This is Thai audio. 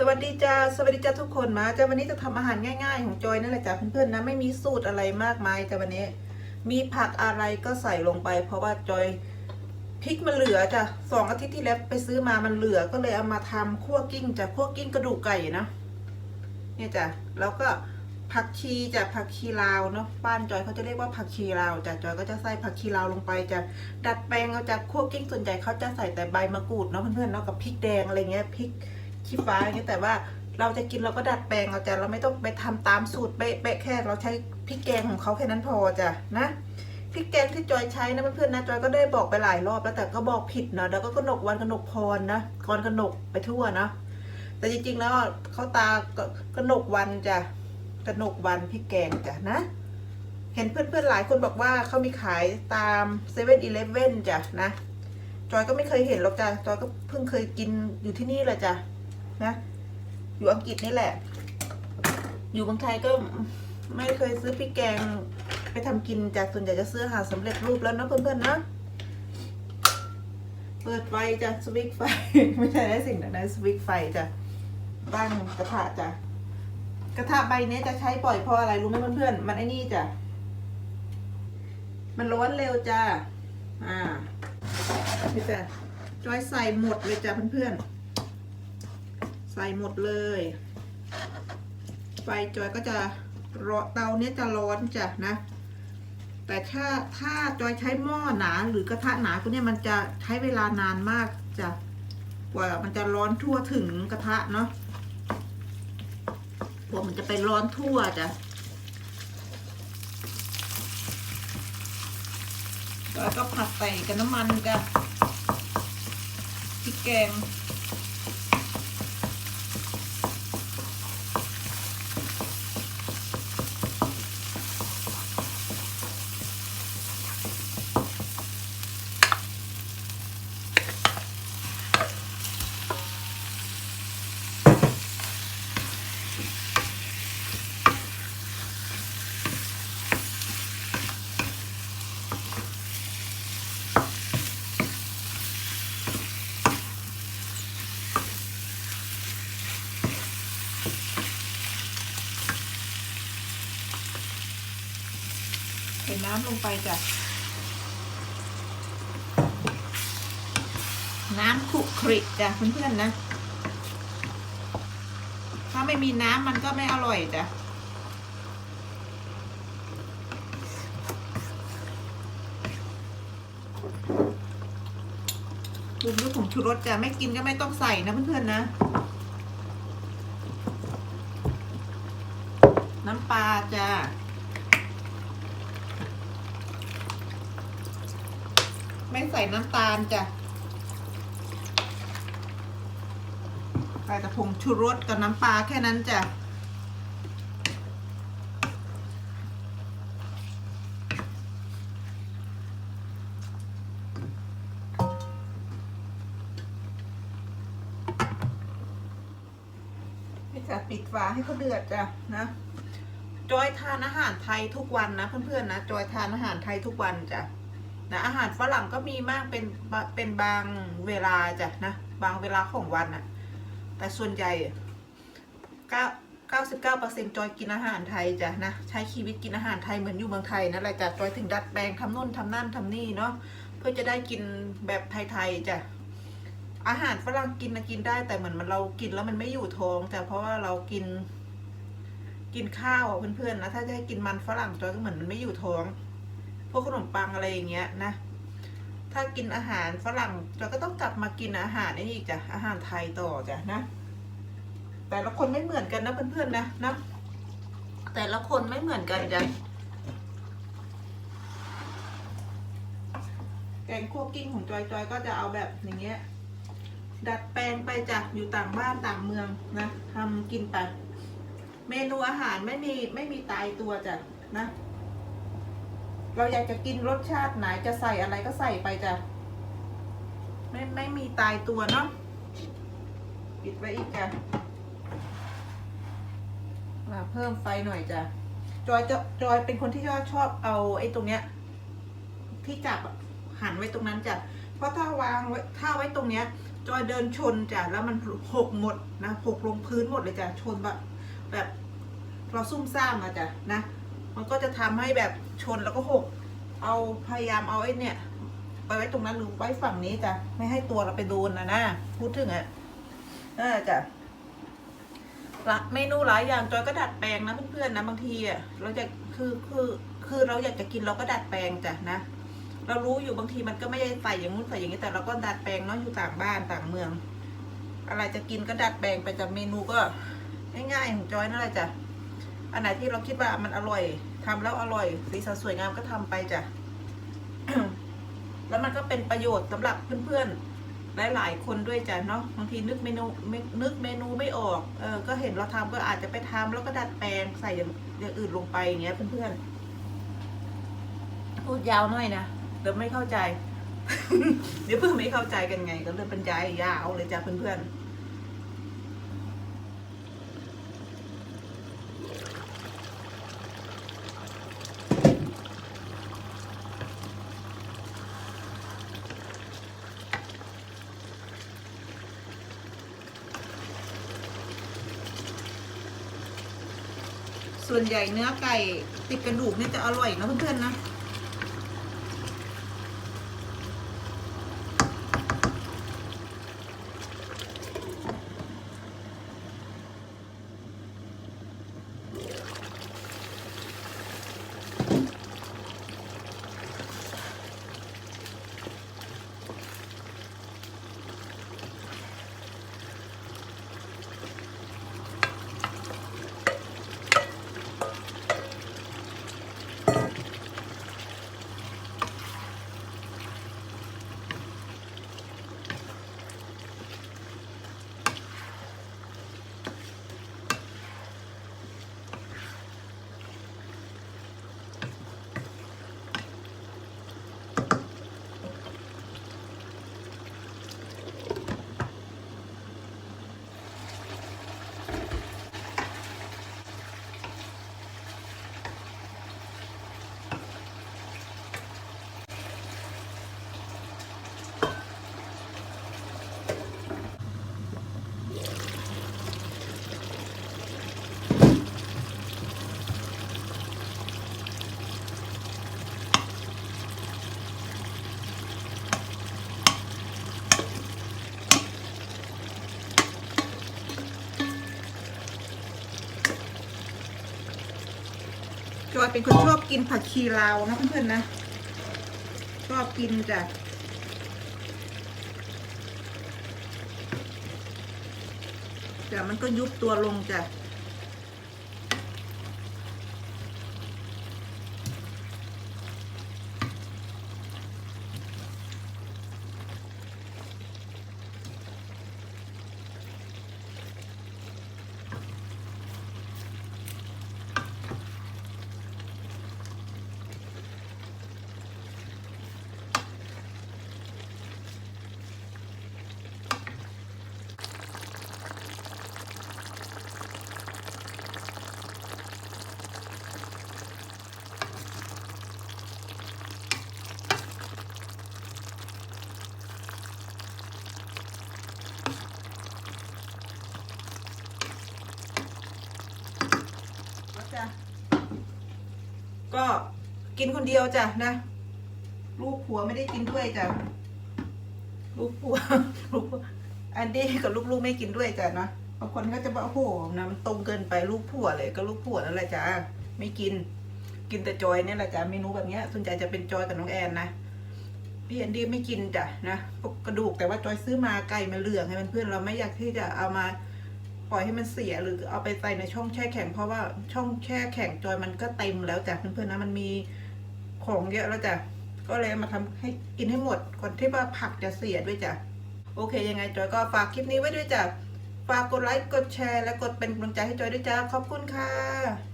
สวัสดีจ้าสวัสดีจ้าทุกคนมาจ้าวันนี้จะทำอาหารง่ายๆ ของจอยนั่นแหละจ้าเพื่อนๆนะไม่มีสูตรอะไรมากมายจ้าวันนี้ มีผักอะไรก็ใส่ลงไป เพราะว่าจอยพริกมันเหลือจ้ะสองอาทิตย์ที่แล้วไปซื้อมามันเหลือก็เลยเอามาทำคั่วกิ้งจ้ะคั่วกิ้งกระดูกไก่นะเนี่ยจ้ะแล้วก็ผักชีจ้ะผักชีลาวเนาะบ้านจอยเขาจะเรียกว่าผักชีลาวจ้ะจอยก็จะใส่ผักชีลาวลงไปจ้ะดัดแปลงเอาจากคั่วกิ้งส่วนใหญ่เขาจะใส่แต่ใบมะกรูดเนาะเพื่อนๆเนาะกับพริกแดงอะไรเงี้ยพริก ขี้ฟ้าอย่างเงี้ยแต่ว่าเราจะกินเราก็ดัดแปลงเอาจ้ะเราไม่ต้องไปทำตามสูตรเป๊ะแค่เราใช้พริกแกงของเขาแค่นั้นพอจ้ะนะพริกแกงที่จอยใช้นะเพื่อนๆนะจอยก็ได้บอกไปหลายรอบแล้วแต่ก็บอกผิดเนาะแล้วก็กนกวันกนกพรนะกรกนกไปทั่วนะแต่จริงๆแล้วเขาตากนกวันจ้ะกนกวันพริกแกงจ้ะนะ เห็นเพื่อนๆหลายคนบอกว่าเขามีขายตามเซเว่นอีเลฟเว่นจ้ะนะจอยก็ไม่เคยเห็นหรอกจ้ะจอยก็เพิ่งเคยกินอยู่ที่นี่แหละจ้ะ นะ อยู่อังกฤษนี่แหละ อยู่เมืองไทยก็ไม่เคยซื้อพริกแกง ไปทำกินจ้ะส่วนใหญ่จะซื้อหาสำเร็จรูปแล้วนะเพื่อนๆนะ เปิดไฟจ้ะสวิตไฟ ไม่ใช่ได้สิ่งนั้นนะสวิตไฟจ้ะตั้งกระทะจ้ะกระทะใบนี้จะใช้บ่อยเพราะอะไรรู้ไหมเพื่อนๆมันไอ้นี่จ้ะมันร้อนเร็วจ้ะอ่านี่จ้ะจอยใส่หมดเลยจ้ะเพื่อนๆ ใส่หมดเลย ไฟจอยก็จะรอเตาเนี้ยจะร้อนจ้ะนะ แต่ถ้าถ้าจอยใช้หม้อหนาหรือกระทะหนาพวกเนี้ยมันจะใช้เวลานานมากจ้ะกว่ามันจะร้อนทั่วถึงกระทะเนาะกว่ามันจะไปร้อนทั่วจ้ะแล้วก็ผัดใส่กับน้ำมันจ้ะพริกแกง น้ำลงไปจ้ะ น้ำขุกริจ้ะเพื่อนๆนะ ถ้าไม่มีน้ำมันก็ไม่อร่อยจ้ะปรุงด้วยผงชูรสจ้ะ ไม่กินก็ไม่ต้องใส่นะเพื่อนๆนะ น้ำปลาจ้ะ ไม่ใส่น้ำตาลจ้ะใส่แต่ผงชูรสกับน้ำปลาแค่นั้นจ้ะจะปิดฝาให้เขาเดือดจ้ะนะ จอยทานอาหารไทยทุกวันนะเพื่อนๆนะ จอยทานอาหารไทยทุกวันจ้ะ นะอาหารฝรั่งก็มีมากเป็นเป็นบางเวลาจ้ะนะบางเวลาของวันอะแต่ส่วนใหญ่เก้าเก้าสิบเก้าเปอร์เซ็นจอยกินอาหารไทยจ้ะนะใช้ชีวิตกินอาหารไทยเหมือนอยู่เมืองไทยนั่นแหละจ้ะจอยถึงดัดแปลงทำนู่นทำนั่นทำนี่เนาะเพื่อจะได้กินแบบไทยๆจ้ะอาหารฝรั่งกินนะกินได้แต่เหมือนมันเรากินแล้วมันไม่อยู่ท้องจ้ะเพราะว่าเรากิน กินข้าวเพื่อนๆนะถ้าจะให้กินมันฝรั่งจอยก็เหมือนมันไม่อยู่ท้อง พวกขนมปังอะไรอย่างเงี้ยนะ ถ้ากินอาหารฝรั่งเราก็ต้องกลับมากินอาหารนี่อีกจ้ะอาหารไทยต่อจ้ะนะ แต่ละคนไม่เหมือนกันนะเพื่อนๆนะนะแต่ละคนไม่เหมือนกันจ้ะแกงคั่วกิ้งของจอยจอยก็จะเอาแบบอย่างเงี้ย ดัดแปลงไปจ้ะอยู่ต่างบ้านต่างเมืองนะทำกินไปเมนูอาหารไม่มีไม่มีตายตัวจ้ะนะ เราอยากจะกินรสชาติไหนจะใส่อะไรก็ใส่ไปจ้ะไม่ไม่มีตายตัวเนาะปิดไว้อีกจ้ะมาเพิ่มไฟหน่อยจ้ะจอยจะจอยเป็นคนที่ชอบชอบเอาไอ้ตรงเนี้ย ที่จับหันไว้ตรงนั้นจ้ะเพราะถ้าวางไว้ถ้าไว้ตรงเนี้ย จอยเดินชนจ้ะแล้วมันหกหมดนะหกลงพื้นหมดเลยจ้ะชนแบบแบบเราซุ่มซ่ามอะจ้ะนะ มันก็จะทำให้แบบชนแล้วก็หก เอาพยายามเอาไอ้เนี่ย ไปไว้ตรงนั้นหรือไว้ฝั่งนี้จ้ะไม่ให้ตัวเราไปโดนนะนะพูดถึงอะน่าจ้ะละเมนูหลายอย่างจอยก็ดัดแปลงนะเพื่อนๆนะบางทีอะเราจะคือคือคือเราอยากจะกินเราก็ดัดแปลงจ้ะนะ เรารู้อยู่บางทีมันก็ไม่ได้ใส่อย่างนู้นใส่อย่างนี้แต่เราก็ดัดแปลงเนาะอยู่ต่างบ้านต่างเมือง อะไรจะกินก็ดัดแปลงไปจากเมนูก็ง่ายๆของจอยนั่นแหละจ้ะอันไหนที่เราคิดว่ามันอร่อย ทำแล้วอร่อยสีสันสวยงามก็ทำไปจ้ะ แล้วมันก็เป็นประโยชน์สำหรับเพื่อนๆ หลายๆ คนด้วยจ้ะเนาะบางทีนึกเมนูนึกเมนูไม่ออกเออก็เห็นเราทำก็อาจจะไปทำแล้วก็ดัดแปลงใส่อย่างอย่างอื่นลงไปอย่างเงี้ยเพื่อนๆ พูดยาวหน่อยนะเดี๋ยวไม่เข้าใจ เดี๋ยวเพื่อนไม่เข้าใจกันไง ก็เลยบรรยายยาวเลยจ้ะเพื่อนๆ ส่วนใหญ่เนื้อไก่ติดกระดูกนี่จะอร่อยนะเพื่อนๆนะ จอยเป็นคนชอบกินผักชีลาวนะเพื่อนๆนะ ชอบกินจ้ะแต่มันก็ยุบตัวลงจ้ะจ้ะก็ กินคนเดียวจ้ะนะลูกผัวไม่ได้กินด้วยจ้ะลูกผัวลูกอันดี้กับลูกๆไม่กินด้วยจ้ะนะบางคนก็จะบอกโอ้โหนะมันตรงเกินไปลูกผัวเลยก็ลูกผัวนั่นแหละจ้ะไม่กิน กินแต่จอยเนี่ยแหละจ้ะเมนูแบบเนี้ยส่วนใหญ่จะเป็นจอยกับน้องแอนนะพี่แอนดี้ไม่กินจ้ะนะกกระดูกแต่ว่าจอยซื้อมาไก่มันเหลืองให้มันเพื่อนเราไม่อยากที่จะเอามาปล่อยให้มันเสียหรือเอาไปใส่ในช่องแช่แข็งเพราะว่าช่องแช่แข็งจอยมันก็เต็มแล้วจ้ะเพื่อนๆนะมันมี ของเยอะแล้วจ้ะ ก็เลยมาทำให้กินให้หมด ก่อนที่ว่าผักจะเสียด้วยจ้ะ โอเคยังไงจอยก็ฝากคลิปนี้ไว้ด้วยจ้ะ ฝากกดไลค์ กดแชร์ และกดเป็นกำลังใจให้จอยด้วยจ้าขอบคุณค่ะ